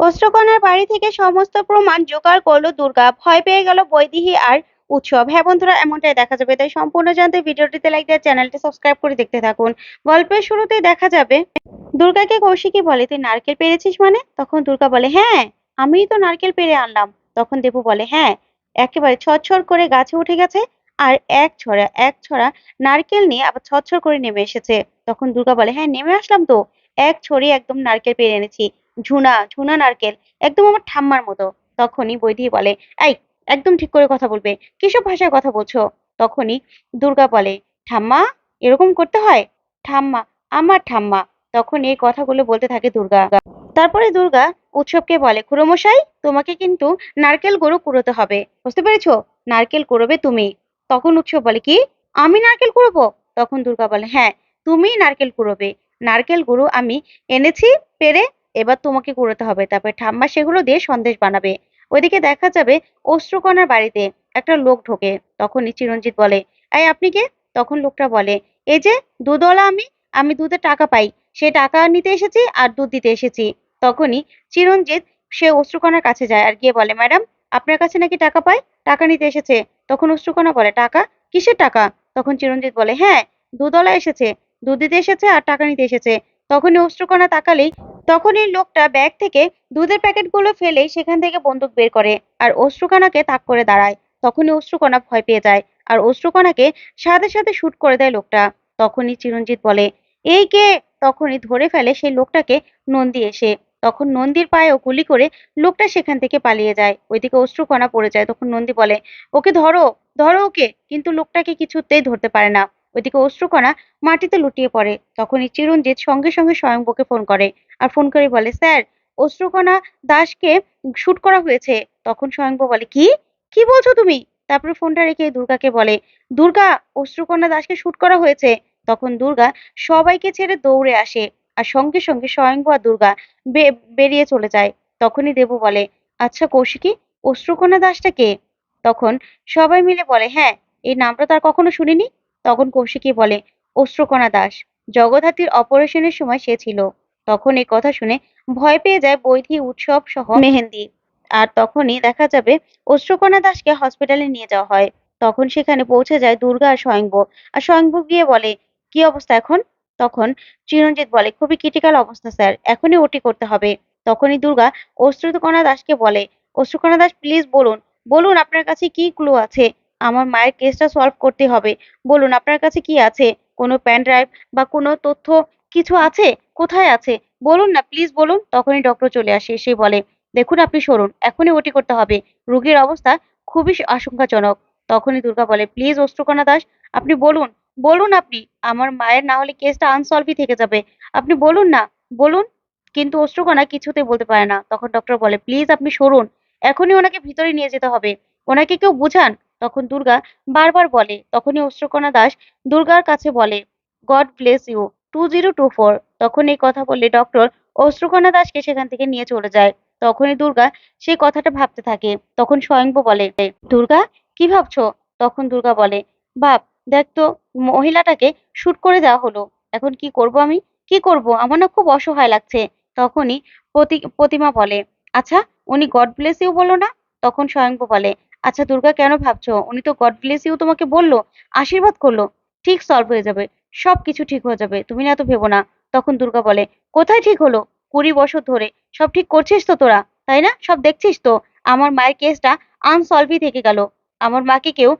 অস্ত্রকণার বাড়ি থেকে সমস্ত প্রমাণ জোগাড় করল দুর্গা। ভয় পেয়ে গেল বৈদিহী আর উৎসব। হ্যাঁ বন্ধুরা, এমনটাই দেখা যাবে। তাই সম্পূর্ণ জানতে ভিডিওটিতে লাইক দিয়ে চ্যানেলটি সাবস্ক্রাইব করে দেখতে থাকুন। গল্পের শুরুতেই দেখা যাবে, দুর্গাকে কৌশিকী বলে, তুই নারকেল পেরেছিস মানে? তখন দুর্গা বলে হ্যাঁ আমিই তো নারকেল পেরে আনলাম। তখন দেবু বলে হ্যাঁ একেবারে ছটছট করে গাছে উঠে গেছে আর এক ছড়া এক ছড়া নারকেল নিয়ে আবার ছটছট করে নেমে এসেছে। তখন দুর্গা বলে হ্যাঁ নেমে আসলাম তো। এক ছড়ি একদম নারকেল পেরে এনেছি। ঝুনা ঝুনা নারকেল, একদম আমার ঠাম্মার মতো। তখনই বৈদি বলে, এই, একদম ঠিক করে কথা বলবে। কিসব ভাষায় কথা বলছো? তখনই দুর্গা বলে, ঠাম্মা, এরকম করতে হয়? ঠাম্মা, আমার ঠাম্মা। তখন এই কথাগুলো বলতে থাকে দুর্গা। তারপরে দুর্গা উৎসবকে বলে, খুড়োমশাই, তোমাকে কিন্তু নারকেল গরু কুড়োতে হবে। বুঝতে পেরেছ? নারকেল কুড়োবে তুমি। তখন উৎসব বলে, কি? আমি নারকেল কুড়োবো? তখন দুর্গা বলে হ্যাঁ তুমি নারকেল কুড়োবে। নারকেল গুঁড়ো আমি এনেছি পেরে এবার তোমাকে কুড়োতে হবে। তারপরে ঠাম্মা সেগুলো দিয়ে সন্দেশ বানাবে। ওইদিকে দেখা যাবে অশ্রুকণার বাড়িতে একটা লোক ঢোকে। তখনই চিরঞ্জিত বলে, এই আপনি কে? তখন লোকটা বলে, এই যে দুধওয়ালা আমি আমি দুধের টাকা পাই। সে টাকা নিতে এসেছি আর দুধ দিতে এসেছি। তখনই চিরঞ্জিত সে অশ্রুকণার কাছে যায় আর গিয়ে বলে, ম্যাডাম, আপনার কাছে নাকি টাকা পায় টাকা নিতে এসেছে। তখন অশ্রুকণা বলে, টাকা? কিসের টাকা? তখন চিরঞ্জিত বলে হ্যাঁ দুধওয়ালা এসেছে। দুধ দিতে এসেছে আর টাকা নিতে এসেছে। তখনই অশ্রুকণা তাকালেই তখনই লোকটা ব্যাগ থেকে দুধের প্যাকেটগুলো ফেলেই সেখান থেকে বন্দুক বের করে আর অশ্রুকণাকে তাক করে দাঁড়ায়। তখনই অশ্রুকণা ভয় পেয়ে যায় আর অশ্রুকণাকে সাথে সাথে শুট করে দেয় লোকটা। তখনই চিরঞ্জিত বলে, এই কে? তখনই ধরে ফেলে সেই লোকটাকে নন্দী এসে। তখন নন্দীর পায়েও গুলি করে লোকটা সেখান থেকে পালিয়ে যায়। ওইদিকে অশ্রুকণা পড়ে যায়। তখন নন্দী বলে, ওকে ধরো ধরো ওকে। কিন্তু লোকটাকে কিছুতেই ধরতে পারে না। ওইদিকে অশ্রুকণা মাটিতে লুটিয়ে পড়ে। তখনই চিরঞ্জিত সঙ্গে সঙ্গে স্বয়ংবকে ফোন করে আর ফোন করে বলে, স্যার, অশ্রুকণা দাসকে শুট করা হয়েছে। তখন স্বয়ংব বলে, কি? কি বলছো তুমি? তারপরে ফোনটা রেখে দুর্গাকে বলে, দুর্গা অশ্রুকন্যা দাসকে শুট করা হয়েছে। তখন দুর্গা সবাইকে ছেড়ে দৌড়ে আসে আর সঙ্গে সঙ্গে স্বয়ংব আর দুর্গা বেরিয়ে চলে যায়। তখনই দেবু বলে আচ্ছা কৌশিকী অশ্রুকন্যা দাসটা কে? তখন সবাই মিলে বলে হ্যাঁ এই নামটা তার কখনো শুনিনি। তখন কৌশিকী বলে, অশ্রুকণা দাস, জগদ্ধাত্রীর অপারেশনের সময় সে ছিল। তখন এই কথা শুনে ভয় পেয়ে যায় বৈধি উৎসব সহ মেহেন্দি। আর তখনই দেখা যাবে অশ্রুকণা দাসকে হসপিটালে নিয়ে যাওয়া হয়। তখন সেখানে পৌঁছে যায় দুর্গা আর স্বয়ংভ আর স্বয়ংভ গিয়ে বলে, কি অবস্থা এখন? তখন চিরঞ্জিত বলে, খুবই ক্রিটিক্যাল অবস্থা স্যার এখনই ওটি করতে হবে। তখনই দুর্গা অশ্রুকণা দাসকে বলে, অশ্রুকণা দাস প্লিজ বলুন। বলুন আপনার কাছে কি ক্লু আছে? আমার মায়ের কেসটা সলভ করতে হবে। বলুন, আপনার কাছে কি আছে? কোনো প্যান ড্রাইভ বা কোনো তথ্য কিছু আছে? কোথায় আছে? বলুন না প্লিজ বলুন, তখনই ডক্টর চলে আসে সে বলে, দেখুন, আপনি সরুন, এখনই ওটি করতে হবে। রোগীর অবস্থা খুবই আশঙ্কাজনক। তখনই দুর্গা বলে প্লিজ অস্ত্রকণা দাস, আপনি বলুন বলুন আপনি, আমার মায়ের না হলে কেসটা আনসলভই থেকে যাবে। আপনি বলুন না, বলুন। কিন্তু অস্ত্রকণা কিছুতে বলতে পারে না। তখন ডক্টর বলে প্লিজ আপনি সরুন, এখনই ওনাকে ভিতরে নিয়ে যেতে হবে। ওনাকে কেউ বুঝান তখন দুর্গা বারবার বলে, তখনই অস্ত্রকণা দাস দুর্গার কাছে বলে God bless you two zero two four তখন এই কথা বললে ডক্টর অশ্রুকণা দাসকে সেখান থেকে নিয়ে চলে যায়। তখনই দুর্গা সেই কথাটা ভাবতে থাকে। তখন স্বয়ংব বলে, দুর্গা, কি ভাবছ? তখন দুর্গা বলে ভাব দেখ তো, মহিলাটাকে শুট করে দেওয়া হলো। এখন কি করব আমি? কি করব? আমার না খুব অসহায় লাগছে। তখনই প্রতি- প্রতিমা বলে আচ্ছা উনি গড ব্লেস ইউ বলল না? তখন স্বয়ংব বলে আচ্ছা দুর্গা কেন ভাবছ? উনি তো গড ব্লেস ইউ তোমাকে বলল, আশীর্বাদ করল। ঠিক সলভ হয়ে যাবে, সবকিছু ঠিক হয়ে যাবে, তুমি না তো ভেবো না। তখন দুর্গা বলে, কোথায় ঠিক হলো? কুড়ি বছর ধরে, সব ঠিক করছিস তো তোরা, তাই না? সব দেখছিস তো? আমার মায়ের কেসটা আনসলভই থেকে গেল। আমার মাকে কেউ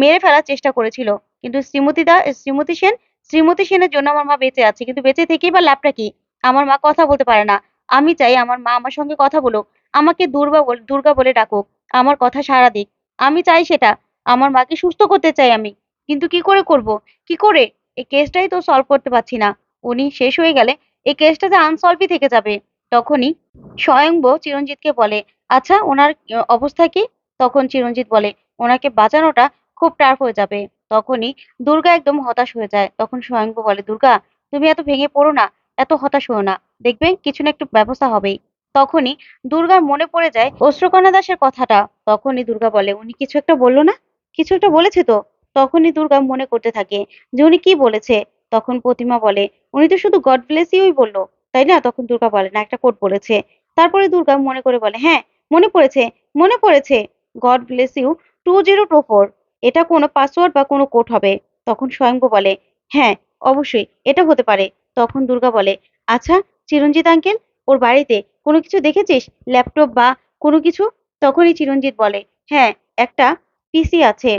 মেরে ফেলার চেষ্টা করেছিল। কিন্তু শ্রীমতী দা, শ্রীমতী সেন, শ্রীমতী সেনের জন্য আমার মা বেঁচে আছে। কিন্তু বেঁচে থেকেই বা লাভটা কি? আমার মা কথা বলতে পারে না। আমি চাই আমার মা আমার সঙ্গে কথা বলুক। আমাকে দুর্গা বল, দুর্গা বলে ডাকুক। আমার কথা সাড়া দিক। আমি চাই সেটা। আমার মাকে সুস্থ করতে চাই আমি। কিন্তু কি করে করব? কি করে? এই কেসটাই তো সলভ করতে পারছি না। উনি শেষ হয়ে গেলে এই কেসটা যে আনসলভই থেকে যাবে, তখনই স্বয়ংব চিরঞ্জিতকে বলে আচ্ছা ওনার অবস্থা কি? তখন চিরঞ্জিত বলে, ওনাকে বাঁচানোটা খুব টাফ হয়ে যাবে। তখনই দুর্গা একদম হতাশ হয়ে যায়। তখন স্বয়ংব বলে, দুর্গা, তুমি এত ভেঙে পড়ো না, এত হতাশ হও না। দেখবে, কিছু না একটু ব্যবস্থা হবেই। তখনই দুর্গার মনে পড়ে যায় অশ্রকণা দাসের কথাটা। তখনই দুর্গা বলে, উনি কিছু একটা বলল না? কিছু একটা বলেছে তো? তখনই দুর্গা মনে করতে থাকে যে, উনি কি বলেছে? তখন প্রতিমা বলে, উনি তো শুধু গড ব্লেস ইউই বলল, তাই না? তখন দুর্গা বলে, না, একটা কোট বলেছে। তারপরে দুর্গা মনে করে বলে হ্যাঁ মনে পড়েছে মনে পড়েছে God bless you two zero two four এটা কোনো পাসওয়ার্ড বা কোনো কোড হবে। তখন স্বয়ংভু বলে হ্যাঁ অবশ্যই, এটা হতে পারে। তখন দুর্গা বলে আচ্ছা চিরঞ্জিত আঙ্কেল ওর বাড়িতে কোনো কিছু দেখেছিস? ল্যাপটপ বা কোনো কিছু? তখনই চিরঞ্জিত বলে হ্যাঁ একটা পিসি আছে।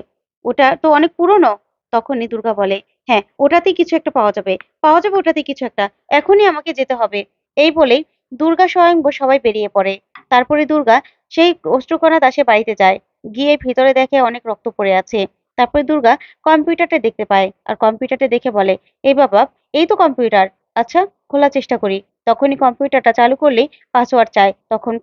ওটা তো অনেক পুরনো। তখনই দুর্গা বলে হ্যাঁ ওটাতেই কিছু একটা পাওয়া যাবে। পাওয়া যাবে ওটাতে কিছু একটা। এখনই আমাকে যেতে হবে। এই বলেই দুর্গা স্বয়ং সবাই বেরিয়ে পড়ে। তারপরে দুর্গা সেই অষ্টকণা দাসের বাড়িতে যায়। গিয়ে ভিতরে দেখে অনেক রক্ত পড়ে আছে। তারপরে দুর্গা কম্পিউটারটা দেখতে পায়। আর কম্পিউটারটা দেখে বলে এই বাবা, এই তো কম্পিউটার। আচ্ছা খোলার চেষ্টা করি। তখনই কম্পিউটারটা চালু করলেই পাসওয়ার্ড চায়। তখন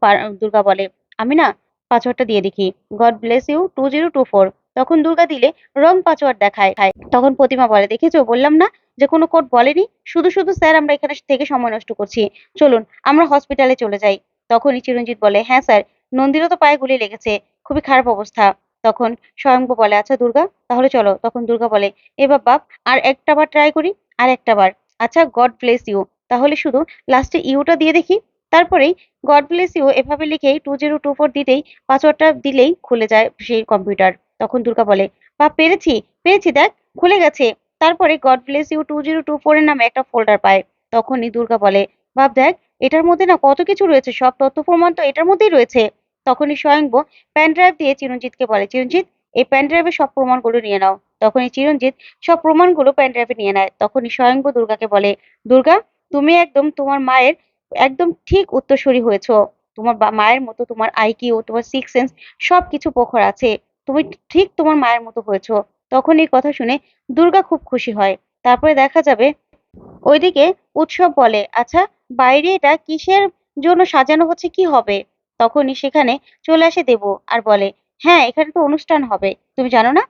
দুর্গা বলে, আমি না পাসওয়ার্ডটা দিয়ে দেখি। God bless you two zero two four তখন দুর্গা দিলে রং পাসওয়ার্ড দেখায়। তখন প্রতিমা বলে, দেখেছ? বললাম না যে কোনো কোড বলেনি। শুধু শুধু স্যার আমরা এখানে থেকে সময় নষ্ট করছি। চলুন, আমরা হসপিটালে চলে যাই। তখনই চিরঞ্জিত বলে হ্যাঁ স্যার নন্দিরও তো পায়ে গুলি লেগেছে। খুবই খারাপ অবস্থা। তখন স্বয়ংভু বলে আচ্ছা দুর্গা, তাহলে চলো। তখন দুর্গা বলে এবার বাপ, আর একটা বার ট্রাই করি, আর একটা বার। আচ্ছা গড ব্লেস ইউ তাহলে শুধু লাস্টে ইউটা দিয়ে দেখি। তারপরেই গড ব্লেস ইউ এভাবে লিখেই টু জিরো টু ফোর দিতেই পাসওয়ার্ডটা দিলেই খুলে যায় সেই কম্পিউটার তখন দুর্গা বলে বাপ পেরেছি পেরেছি দেখ, খুলে গেছে। তারপরে God bless you two zero two four এর নামে একটা ফোল্ডার পায়। তখনই দুর্গা বলে, বাপ দেখ, এটার মধ্যে না কত কিছু রয়েছে, সব তথ্য প্রমাণ তো এটার মধ্যেই রয়েছে। তখনই স্বয়ংভু প্যান ড্রাইভ দিয়ে চিরঞ্জিতকে বলে, চিরঞ্জিত, এই প্যান ড্রাইভে সব প্রমাণগুলো নিয়ে নাও। তখনই চিরঞ্জিত সব প্রমাণগুলো প্যান ড্রাইভে নিয়ে নেয়। তখনই স্বয়ংভু দুর্গাকে বলে, দুর্গা তুমি একদম তোমার মায়ের একদম ঠিক উত্তরসূরি হয়েছো। তোমার মায়ের মতো তোমার আইকিউ তোমার সিক্স সেন্স সবকিছু প্রখর আছে। তুমি ঠিক তোমার মায়ের মতো হয়েছো। তখন এই কথা শুনে দুর্গা খুব খুশি হয়। তারপরে দেখা যাবে, ওইদিকে উৎসব বলে আচ্ছা বাইরে এটা কিসের জন্য সাজানো হচ্ছে? কি হবে? তখনই সেখানে চলে আসে দেব আর বলে হ্যাঁ এখানে তো অনুষ্ঠান হবে। তুমি জানো না?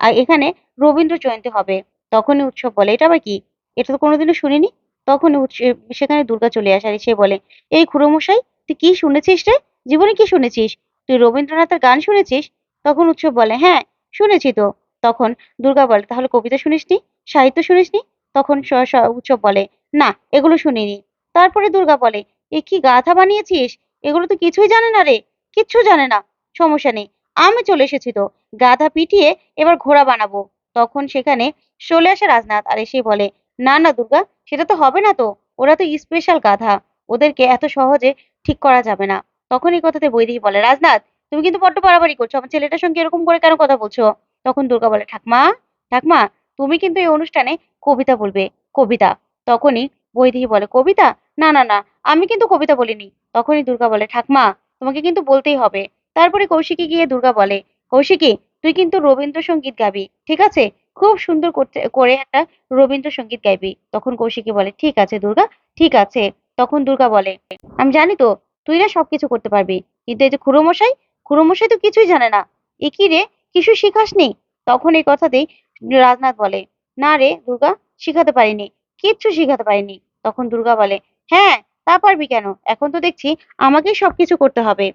আর এখানে রবীন্দ্র জয়ন্তী হবে। তখনই উৎসব বলে, এটা আবার কি? এটা তো কোনোদিনও শুনিনি? উৎস- সেখানে দুর্গা চলে আসে আর সে বলে, এই খুড়োমশাই, তুই কি শুনেছিস রে? জীবনে কি শুনেছিস? তুই রবীন্দ্রনাথের গান শুনেছিস? তখন উৎসব বলে হ্যাঁ শুনেছি তো। তখন দুর্গা বলে, তাহলে কবিতা শুনিসনি? সাহিত্য শুনিসনি? তখন উৎসব বলে, না, এগুলো শুনিনি। তারপরে দুর্গা বলে, এ কি গাথা বানিয়েছিস? এগুলো তো কিছুই জানে না রে, কিচ্ছু জানে না, সমস্যা নেই, আমি চলে এসেছি তো, গাধা পিটিয়ে এবার ঘোড়া বানাবো। তখন সেখানে চলে আসে রাজনাথ আর এসে বলে না না, দুর্গা, সেটা তো হবে না তো। ওরা তো স্পেশাল গাধা। ওদেরকে এত সহজে ঠিক করা যাবে না। তখন এই কথাতে বৈদেহী বলে, রাজনাথ, তুমি কিন্তু বড্ড বাড়াবাড়ি করছ। আমার ছেলেটার সঙ্গে এরকম করে কেন কথা বলছো? তখন দুর্গা বলে, ঠাকমা ঠাকমা, তুমি কিন্তু এই অনুষ্ঠানে কবিতা বলবে, কবিতা। তখনই বৈদেহী বলে, কবিতা? না না না, আমি কিন্তু কবিতা বলিনি। তখনই দুর্গা বলে, ঠাকমা, তোমাকে কিন্তু বলতেই হবে। তারপরে কৌশিকী গিয়ে দুর্গা বলে, কৌশিকী, তুই কিন্তু রবীন্দ্রসঙ্গীত গাবি, ঠিক আছে? খুব সুন্দর করতে, করে একটা রবীন্দ্রসঙ্গীত গাইবি। তখন কৌশিকী বলে, ঠিক আছে দুর্গা, ঠিক আছে। তখন দুর্গা বলে, আমি জানি তো, তুই না সবকিছু করতে পারবি। কিন্তু এই যে খুড়োমশাই খুড়োমশাই তো কিছুই জানে না। এ কি রে, কিছু শিখাস শিখাসনি? তখন এই কথাতেই রাজনাথ বলে, না রে দুর্গা, শিখাতে পারিনি। কিচ্ছু শিখাতে পারিনি। তখন দুর্গা বলে হ্যাঁ তা পারবি কেন? এখন তো দেখছি আমাকেই সবকিছু করতে হবে।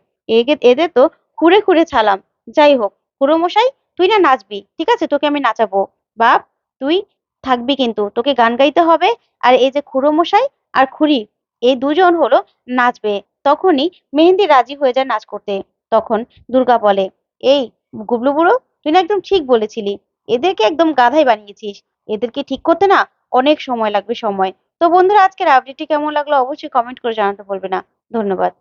এদের তো খুঁড়ে খুঁড়ে ছালাম। যাই হোক খুড়ো মশাই তুই না নাচবি। ঠিক আছে, তোকে আমি নাচাবো। বাপ, তুই থাকবি কিন্তু। তোকে গান গাইতে হবে আর এই যে খুড়ো মশাই আর খুড়ি, এই দুজন হলো নাচবে। তখনই মেহেন্দি রাজি হয়ে যায় নাচ করতে। তখন দুর্গা বলে, এই গুবলু বুড়ো, তুই না একদম ঠিক বলেছিলি। এদেরকে একদম গাধাই বানিয়েছিস। এদেরকে ঠিক করতে না অনেক সময় লাগবে সময়। তো বন্ধুরা, আজকের আপডেটটি কেমন লাগল অবশ্যই কমেন্ট করে জানাতে ভুলবে না। ধন্যবাদ।